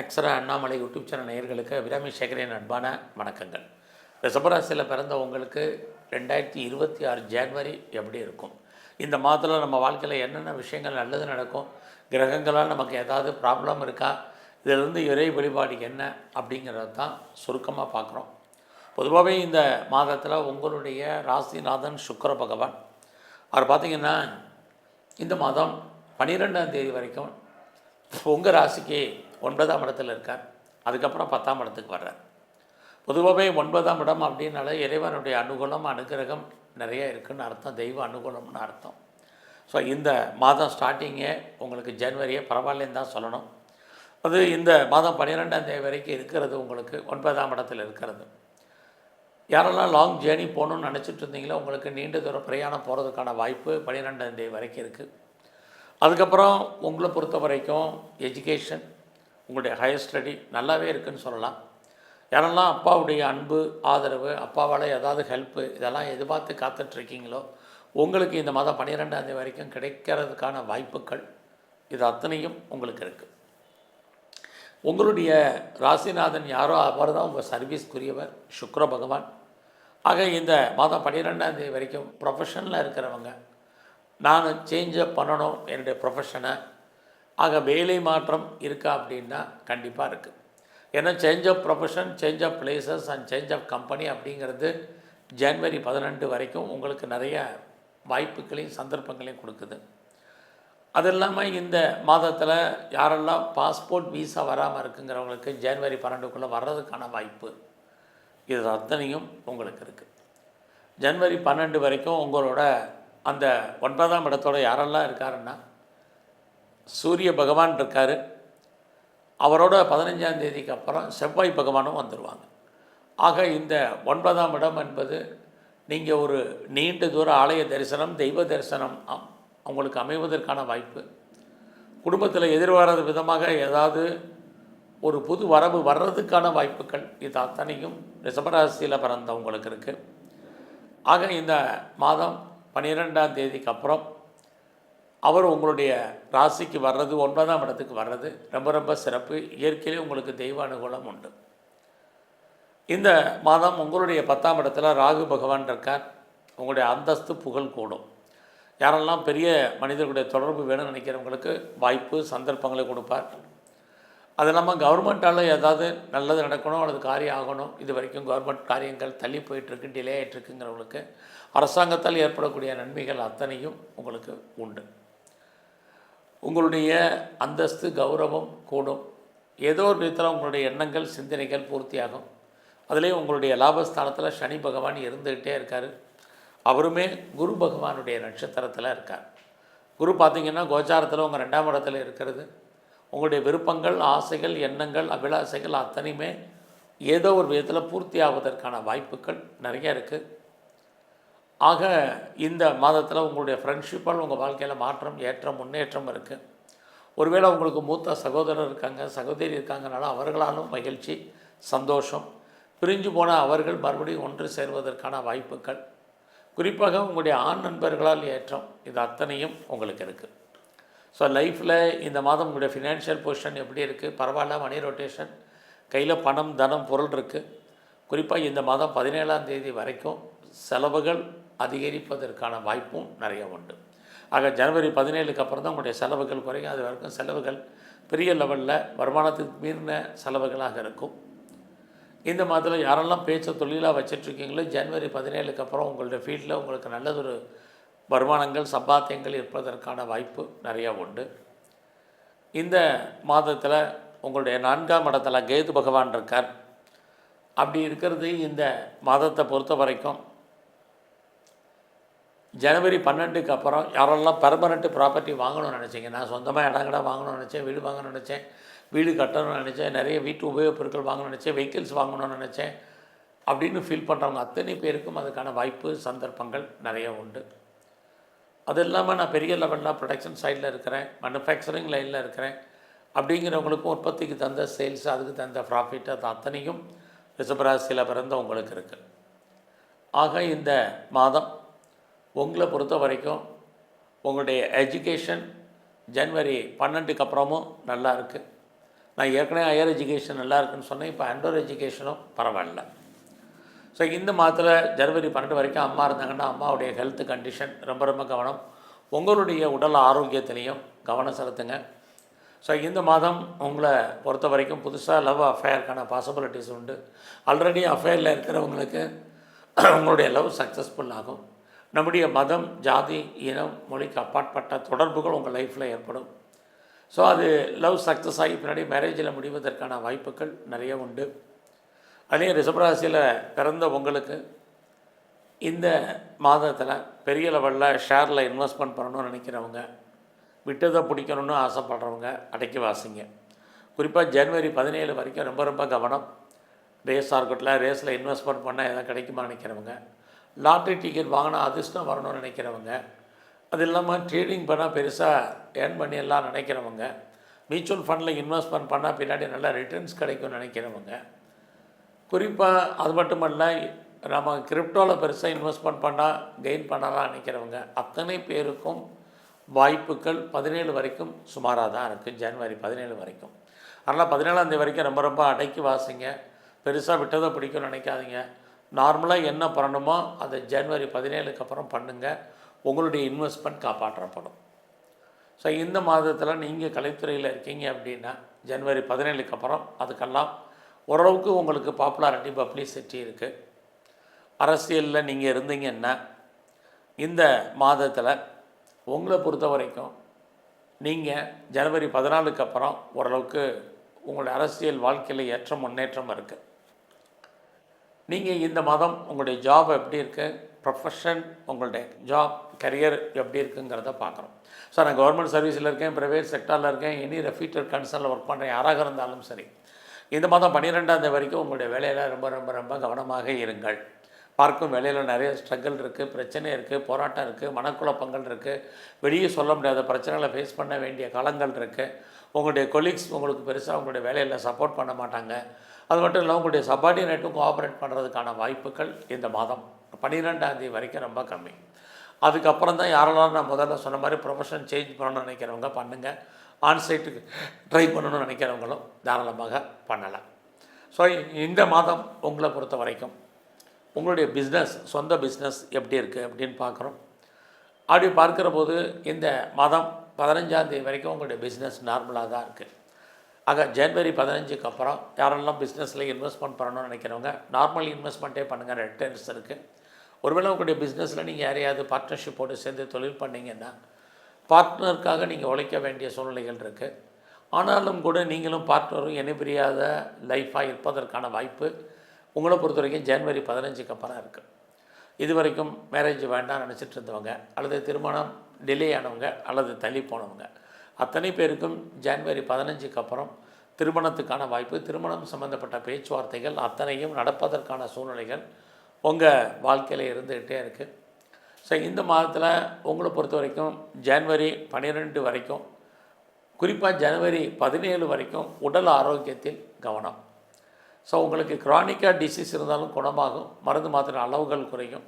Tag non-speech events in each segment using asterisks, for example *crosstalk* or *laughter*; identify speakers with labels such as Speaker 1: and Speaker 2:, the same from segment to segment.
Speaker 1: Akshara Annamalai YouTube channel நேயர்களுக்கு விராமி சேகரின் அன்பான வணக்கங்கள். ரிசபராசியில் பிறந்த உங்களுக்கு ரெண்டாயிரத்தி இருபத்தி ஆறு ஜான்வரி எப்படி இருக்கும்? இந்த மாதத்தில் நம்ம வாழ்க்கையில் என்னென்ன விஷயங்கள் நல்லது நடக்கும்? கிரகங்களால் நமக்கு ஏதாவது ப்ராப்ளம் இருக்கா? இதிலிருந்து இறை வழிபாடு என்ன? அப்படிங்கிறத தான் சுருக்கமாக பார்க்குறோம். பொதுவாகவே இந்த மாதத்தில் உங்களுடைய ராசிநாதன் சுக்கர பகவான் அவர் பார்த்திங்கன்னா இந்த மாதம் பன்னிரெண்டாம் தேதி வரைக்கும் உங்கள் ராசிக்கு ஒன்பதாம் இடத்துல இருக்கார். அதுக்கப்புறம் பத்தாம் இடத்துக்கு வர்றார். பொதுவாகவே ஒன்பதாம் இடம் அப்படின்னாலே இறைவனுடைய அனுகூலம் அனுகிரகம் நிறைய இருக்குன்னு அர்த்தம். தெய்வ அனுகூலம்னு அர்த்தம். ஸோ இந்த மாதம் ஸ்டார்டிங்கே உங்களுக்கு ஜனவரியே பரவாயில்லன்னு தான் சொல்லணும். அது இந்த மாதம் பன்னிரெண்டாம் தேதி வரைக்கும் இருக்கிறது உங்களுக்கு ஒன்பதாம் இடத்துல இருக்கிறது. யாரெல்லாம் லாங் ஜேர்னி போகணுன்னு நினச்சிட்டு இருந்தீங்களோ உங்களுக்கு நீண்ட தூரம் பிரயாணம் போகிறதுக்கான வாய்ப்பு பன்னிரெண்டாம் தேதி வரைக்கும் இருக்குது அதுக்கப்புறம் உங்களை பொறுத்த வரைக்கும் எஜுகேஷன் உங்களுடைய ஹையர் ஸ்டடி நல்லாவே இருக்குன்னு சொல்லலாம். யாரெல்லாம் அப்பாவுடைய அன்பு ஆதரவு அப்பாவால் ஏதாவது ஹெல்ப்பு இதெல்லாம் எதிர்பார்த்து காத்துட்ருக்கீங்களோ உங்களுக்கு இந்த மாதம் பன்னிரெண்டாம் தேதி வரைக்கும் கிடைக்கிறதுக்கான வாய்ப்புகள் இது அத்தனையும் உங்களுக்கு இருக்குது உங்களுடைய ராசிநாதன் யாரோ அவர் தான் உங்கள் சர்வீஸ்க்குரியவர் சுக்ர பகவான். ஆக இந்த மாதம் பன்னிரெண்டாம் தேதி வரைக்கும் ப்ரொஃபஷனில் இருக்கிறவங்க நான் சேஞ்சப் பண்ணணும் என்னுடைய ப்ரொஃபஷனை ஆக வேலை மாற்றம் இருக்கா அப்படின்னா கண்டிப்பாக இருக்குது ஏன்னா change of profession change of places and change of company அப்படிங்கிறது ஜன்வரி பதினெண்டு வரைக்கும் உங்களுக்கு நிறைய வாய்ப்புகளையும் சந்தர்ப்பங்களையும் கொடுக்குது. அது இல்லாமல் இந்த மாதத்தில் யாரெல்லாம் பாஸ்போர்ட் வீசா வராமல் இருக்குங்கிறவங்களுக்கு ஜனவரி பன்னெண்டுக்குள்ளே வர்றதுக்கான வாய்ப்பு இது அத்தனையும் உங்களுக்கு இருக்குது ஜனவரி பன்னெண்டு வரைக்கும் உங்களோட அந்த ஒன்பதாம் இடத்தோட யாரெல்லாம் இருக்காருன்னா சூரிய பகவான் இருக்கார். அவரோட பதினஞ்சாம் தேதிக்கு அப்புறம் செவ்வாய் பகவானும் வந்துடுவாங்க ஆக இந்த ஒன்பதாம் இடம் என்பது நீங்கள் ஒரு நீண்ட தூர ஆலய தரிசனம் தெய்வ தரிசனம் அவங்களுக்கு அமைவதற்கான வாய்ப்பு. குடும்பத்தில் எதிர்பாராத விதமாக ஏதாவது ஒரு புது வரவு வர்றதுக்கான வாய்ப்புகள் இது அத்தனையும் ரிஷபராசியில் பிறந்தவங்களுக்கு இருக்குது ஆக இந்த மாதம் பன்னிரெண்டாம் தேதிக்கு அப்புறம் அவர் உங்களுடைய ராசிக்கு வர்றது ஒன்பதாம் இடத்துக்கு வர்றது ரொம்ப ரொம்ப சிறப்பு. இயற்கையிலே உங்களுக்கு தெய்வ அனுகூலம் உண்டு. இந்த மாதம் உங்களுடைய பத்தாம் இடத்துல ராகு பகவான் இருக்கார். உங்களுடைய அந்தஸ்து புகழ் கூடும். யாரெல்லாம் பெரிய மனிதர்களுடைய தொடர்பு வேணும்னு நினைக்கிறவங்களுக்கு வாய்ப்பு சந்தர்ப்பங்களை கொடுப்பார். அது இல்லாமல் கவர்மெண்ட்டால் ஏதாவது நல்லது நடக்கணும் அல்லது காரியம் ஆகணும் இது வரைக்கும் கவர்மெண்ட் காரியங்கள் தள்ளி போயிட்டுருக்கு டிலே ஆகிட்டுருக்குங்கிறவங்களுக்கு அரசாங்கத்தால் ஏற்படக்கூடிய நன்மைகள் அத்தனையும் உங்களுக்கு உண்டு. உங்களுடைய அந்தஸ்து கௌரவம் கூடும். ஏதோ ஒரு விதத்தில் உங்களுடைய எண்ணங்கள் சிந்தனைகள் பூர்த்தியாகும். அதுலேயும் உங்களுடைய லாபஸ்தானத்தில் சனி பகவான் இருந்துக்கிட்டே இருக்கார். அவருமே குரு பகவானுடைய நட்சத்திரத்தில் இருக்கார். குரு பார்த்தீங்கன்னா கோச்சாரத்தில் உங்கள் ரெண்டாம் இடத்துல இருக்கிறது. உங்களுடைய விருப்பங்கள் ஆசைகள் எண்ணங்கள் அபிலாசைகள் அத்தனையுமே ஏதோ ஒரு விதத்தில் பூர்த்தி ஆவதற்கான வாய்ப்புகள் நிறைய இருக்குது ஆக இந்த மாதத்தில் உங்களுடைய ஃப்ரெண்ட்ஷிப்பால் உங்கள் வாழ்க்கையில் மாற்றம் ஏற்றம் முன்னேற்றம் இருக்குது ஒருவேளை உங்களுக்கு மூத்த சகோதரர் இருக்காங்க சகோதரி இருக்காங்கனால அவர்களாலும் மகிழ்ச்சி சந்தோஷம். பிரிஞ்சு போன அவர்கள் மறுபடியும் ஒன்று சேர்வதற்கான வாய்ப்புகள். குறிப்பாக உங்களுடைய ஆண் நண்பர்களால் ஏற்றம் இது அத்தனையும் உங்களுக்கு இருக்குது ஸோ லைஃப்பில் இந்த மாதம் உங்களுடைய ஃபினான்ஷியல் பொசிஷன் எப்படி இருக்குது பரவாயில்ல மணி ரொட்டேஷன் கையில் பணம் தனம் பொருள் இருக்குது குறிப்பாக இந்த மாதம் பதினேழாம் தேதி வரைக்கும் செலவுகள் அதிகரிப்பதற்கான வாய்ப்பும் நிறைய உண்டு. ஆக ஜனவரி பதினேழுக்கு அப்புறம் தான் உங்களுடைய செலவுகள் குறையும். அது வரைக்கும் செலவுகள் பெரிய லெவலில் வருமானத்துக்கு மீறின செலவுகளாக இருக்கும். இந்த மாதத்தில் யாரெல்லாம் பேச்ச தொழிலாக வச்சிட்ருக்கீங்களோ ஜனவரி பதினேழுக்கு அப்புறம் உங்களுடைய ஃபீல்டில் உங்களுக்கு நல்லதொரு வருமானங்கள் சம்பாத்தியங்கள் இருப்பதற்கான வாய்ப்பு நிறையா உண்டு. இந்த மாதத்தில் உங்களுடைய நான்காம் இடத்துல கேது பகவான் இருக்கார். அப்படி இருக்கிறது இந்த மாதத்தை பொறுத்த வரைக்கும் ஜனவரி பன்னெண்டுக்கு அப்புறம் யாரெல்லாம் பெர்மனெண்ட் ப்ராப்பர்ட்டி வாங்கணும்னு நினச்சிங்க? நான் சொந்தமாக இடம் கடை வாங்கணும்னு நினச்சேன் வீடு வாங்கணும்னு நினச்சேன் வீடு கட்டணும்னு நினச்சேன் நிறைய வீட்டு உபயோகப் பொருட்கள் வாங்கணும்னு நினச்சேன் வெஹிக்கிள்ஸ் வாங்கணும்னு நினச்சேன். அப்படின்னு ஃபீல் பண்ணுறவங்க அத்தனை பேருக்கும் அதுக்கான வாய்ப்பு சந்தர்ப்பங்கள் நிறைய உண்டு. அது இல்லாமல் நான் பெரிய லெவலில் ப்ரொடக்ஷன் சைடில் இருக்கிறேன் மேனுஃபேக்சரிங் லைனில் இருக்கிறேன். அப்படிங்கிறவங்களுக்கும் உற்பத்திக்கு தந்த சேல்ஸ் அதுக்கு தந்த ப்ராஃபிட் அது அத்தனையும் ரிசபராசியில் பிறந்த உங்களுக்கு இருக்குது ஆக இந்த மாதம் உங்களை பொறுத்த வரைக்கும் உங்களுடைய எஜுகேஷன் ஜனவரி பன்னெண்டுக்கு அப்புறமும் நல்லா இருக்குது நான் ஏற்கனவே ஹையர் எஜுகேஷன் நல்லா இருக்குன்னு சொன்னேன் இப்போ அண்டர் எஜுகேஷனும் பரவாயில்ல. ஸோ இந்த மாதத்தில் ஜனவரி பன்னெண்டு வரைக்கும் அம்மா இருந்தாங்கன்னா அம்மாவுடைய ஹெல்த் கண்டிஷன் ரொம்ப ரொம்ப கவனம். உங்களுடைய உடல் ஆரோக்கியத்திலையும் கவனம் செலுத்துங்க. ஸோ இந்த மாதம் உங்களை பொறுத்த வரைக்கும் புதுசாக லவ் அஃபேருக்கான பாசிபிலிட்டிஸ் உண்டு. ஆல்ரெடி அஃபேரில் இருக்கிறவங்களுக்கு *clears throat* உங்களுடைய லவ் சக்ஸஸ்ஃபுல் ஆகும். நம்முடைய மதம் ஜாதி இனம் மொழிக்கு அப்பாற்பட்ட தொடர்புகள் உங்கள் லைஃப்பில் ஏற்படும். ஸோ அது லவ் சக்ஸஸ் ஆகி பின்னாடி மேரேஜில் முடிவதற்கான வாய்ப்புகள் நிறைய உண்டு. அதே ரிஷபராசியில் பிறந்த உங்களுக்கு இந்த மாதத்தில் பெரிய லெவலில் ஷேரில் இன்வெஸ்ட்மெண்ட் பண்ணணும்னு நினைக்கிறவங்க விட்டதை பிடிக்கணும்னு ஆசைப்படுறவங்க அடக்கி வாசிங்க. குறிப்பாக ஜனவரி பதினேழு வரைக்கும் ரொம்ப ரொம்ப கவனம். ரேஸாக இருக்கட்டும் ரேஸில் இன்வெஸ்ட்மெண்ட் பண்ணால் எதாவது கிடைக்குமா நினைக்கிறவங்க லாட்ரி டிக்கெட் வாங்கினா அதிர்ஷ்டம் வரணும்னு நினைக்கிறவங்க. அது இல்லாமல் ட்ரேடிங் பண்ணால் பெருசாக ஏர்ன் பண்ணிடலாம் நினைக்கிறவங்க. மியூச்சுவல் ஃபண்டில் இன்வெஸ்ட்மெண்ட் பண்ணால் பின்னாடி நல்லா ரிட்டர்ன்ஸ் கிடைக்கும்னு நினைக்கிறவங்க. குறிப்பாக அது மட்டுமல்ல நம்ம கிரிப்டோவில் பெருசாக இன்வெஸ்ட்மெண்ட் பண்ணால் கெயின் பண்ணலாம் நினைக்கிறவங்க. அத்தனை பேருக்கும் வாய்ப்புகள் பதினேழு வரைக்கும் சுமாராக தான் இருக்குது ஜனவரி பதினேழு வரைக்கும். அதனால் பதினேழாந்தேதி வரைக்கும் ரொம்ப ரொம்ப அடக்கி வாசிங்க. பெருசாக விட்டதை பிடிக்கும்னு நினைக்காதீங்க. நார்மலாக என்ன பண்ணணுமோ அதை ஜனவரி பதினேழுக்கு அப்புறம் பண்ணுங்கள் உங்களுடைய இன்வெஸ்ட்மெண்ட் காப்பாற்றப்படும். ஸோ இந்த மாதத்தில் நீங்கள் கலைத்துறையில் இருக்கீங்க அப்படின்னா ஜனவரி பதினேழுக்கு அப்புறம் அதுக்கெல்லாம் ஓரளவுக்கு உங்களுக்கு பாப்புலாரிட்டி பப்ளிசிட்டி இருக்குது அரசியலில் நீங்கள் இருந்தீங்கன்னா இந்த மாதத்தில் உங்களை பொறுத்த வரைக்கும் நீங்கள் ஜனவரி பதினாலுக்கு அப்புறம் ஓரளவுக்கு உங்களுடைய அரசியல் வாழ்க்கையில் ஏற்ற முன்னேற்றம் இருக்குது நீங்கள் இந்த மாதம் உங்களுடைய ஜாப் எப்படி இருக்குது ப்ரொஃபஷன் உங்களுடைய ஜாப் கரியர் எப்படி இருக்குங்கிறத பார்க்குறோம். சார் நான் கவர்மெண்ட் சர்வீஸில் இருக்கேன் ப்ரைவேட் செக்டாரில் இருக்கேன் எனி ரெஃபீட்டர் கன்சர்னில் ஒர்க் பண்ணுறேன் யாராக இருந்தாலும் சரி. இந்த மாதம் பன்னிரெண்டாம் தேதி வரைக்கும் உங்களுடைய வேலையில் ரொம்ப ரொம்ப ரொம்ப கவனமாக இருங்கள். பார்க்கும் வேலையில் நிறைய ஸ்ட்ரகிள் இருக்குது பிரச்சனை இருக்குது போராட்டம் இருக்குது மனக்குழப்பங்கள் இருக்குது வெளியே சொல்ல முடியாத பிரச்சனைகளை ஃபேஸ் பண்ண வேண்டிய காலங்கள் இருக்குது உங்களுடைய கொலீக்ஸ் உங்களுக்கு பெருசாக உங்களுடைய வேலையில் சப்போர்ட் பண்ண மாட்டாங்க. அது மட்டும் இல்லாமல் உங்களுடைய சப்பார்டினேட்டும் கோஆப்ரேட் பண்ணுறதுக்கான வாய்ப்புகள் இந்த மாதம். பன்னிரெண்டாந்தேதி வரைக்கும் ரொம்ப கம்மி. அதுக்கப்புறம் தான் யாரெல்லாம் நான் முதல்ல சொன்ன மாதிரி ப்ரொஃபஷன் சேஞ்ச் பண்ணணும்னு நினைக்கிறவங்க பண்ணுங்கள் ஆன்சைட்டுக்கு ட்ரை பண்ணணும்னு நினைக்கிறவங்களும் தாராளமாக பண்ணலாம். ஸோ இந்த மாதம் உங்களை பொறுத்த வரைக்கும் உங்களுடைய பிஸ்னஸ் சொந்த பிஸ்னஸ் எப்படி இருக்குது அப்படின்னு பார்க்குறோம். அப்படி பார்க்குற போது இந்த மாதம் பதினஞ்சாந்தேதி வரைக்கும் உங்களுடைய பிஸ்னஸ் நார்மலாக தான் இருக்குது ஆக ஜனவரி பதினஞ்சுக்கு அப்புறம் யாரெல்லாம் பிஸ்னஸில் இன்வெஸ்ட்மெண்ட் பண்ணணும்னு நினைக்கிறவங்க நார்மல் இன்வெஸ்ட்மெண்ட்டே பண்ணுங்கள் ரிட்டர்ன்ஸ் இருக்குது ஒருவேளை உங்களுடைய பிஸ்னஸில் நீங்கள் யாரையாவது பார்ட்னர்ஷிப்போடு சேர்ந்து தொழில் பண்ணிங்கன்னா பார்ட்னருக்காக நீங்கள் உழைக்க வேண்டிய சூழ்நிலைகள் இருக்குது ஆனாலும் கூட நீங்களும் பார்ட்னரும் இணை புரியாத லைஃப்பாக இருப்பதற்கான வாய்ப்பு உங்களை பொறுத்த வரைக்கும் ஜனவரி பதினஞ்சுக்கு அப்புறம் இருக்குது இது வரைக்கும் மேரேஜ் வேண்டாம்னு நினச்சிட்டு இருந்தவங்க அல்லது திருமணம் டிலே ஆனவங்க அல்லது தள்ளி போனவங்க அத்தனை பேருக்கும் ஜான்வரி பதினஞ்சுக்கு அப்புறம் திருமணத்துக்கான வாய்ப்பு திருமணம் சம்மந்தப்பட்ட பேச்சுவார்த்தைகள் அத்தனையும் நடப்பதற்கான சூழ்நிலைகள் உங்கள் வாழ்க்கையில் இருந்துக்கிட்டே இருக்குது ஸோ இந்த மாதத்தில் உங்களை பொறுத்த வரைக்கும் ஜான்வரி பன்னிரெண்டு வரைக்கும் குறிப்பாக ஜனவரி பதினேழு வரைக்கும் உடல் ஆரோக்கியத்தில் கவனம். ஸோ உங்களுக்கு க்ரானிக்காக டிசீஸ் இருந்தாலும் குணமாகும் மருந்து மாத்திரை அளவுகள் குறையும்.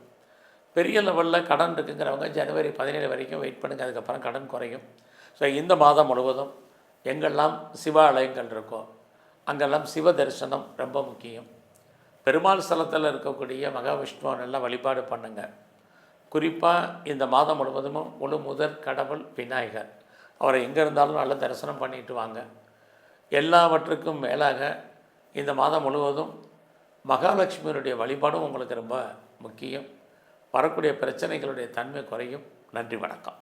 Speaker 1: பெரிய லெவலில் கடன் இருக்குங்கிறவங்க ஜனவரி பதினேழு வரைக்கும் வெயிட் பண்ணுங்கள் அதுக்கப்புறம் கடன் குறையும். ஸோ இந்த மாதம் முழுவதும் எங்கெல்லாம் சிவாலயங்கள் இருக்கோ அங்கெல்லாம் சிவ தரிசனம் ரொம்ப முக்கியம். பெருமாள் ஸ்தலத்தில் இருக்கக்கூடிய மகாவிஷ்ணுவை நல்லா வழிபாடு பண்ணுங்கள் குறிப்பாக இந்த மாதம் முழுவதும் முழு முதற் கடவுள் விநாயகர். அவரை எங்கே இருந்தாலும் நல்லா தரிசனம் பண்ணிட்டு வாங்க. எல்லாவற்றுக்கும் மேலாக இந்த மாதம் முழுவதும் மகாலட்சுமியினுடைய வழிபாடும் உங்களுக்கு ரொம்ப முக்கியம். வரக்கூடிய பிரச்சனைகளுடைய தன்மை குறையும். நன்றி வணக்கம்.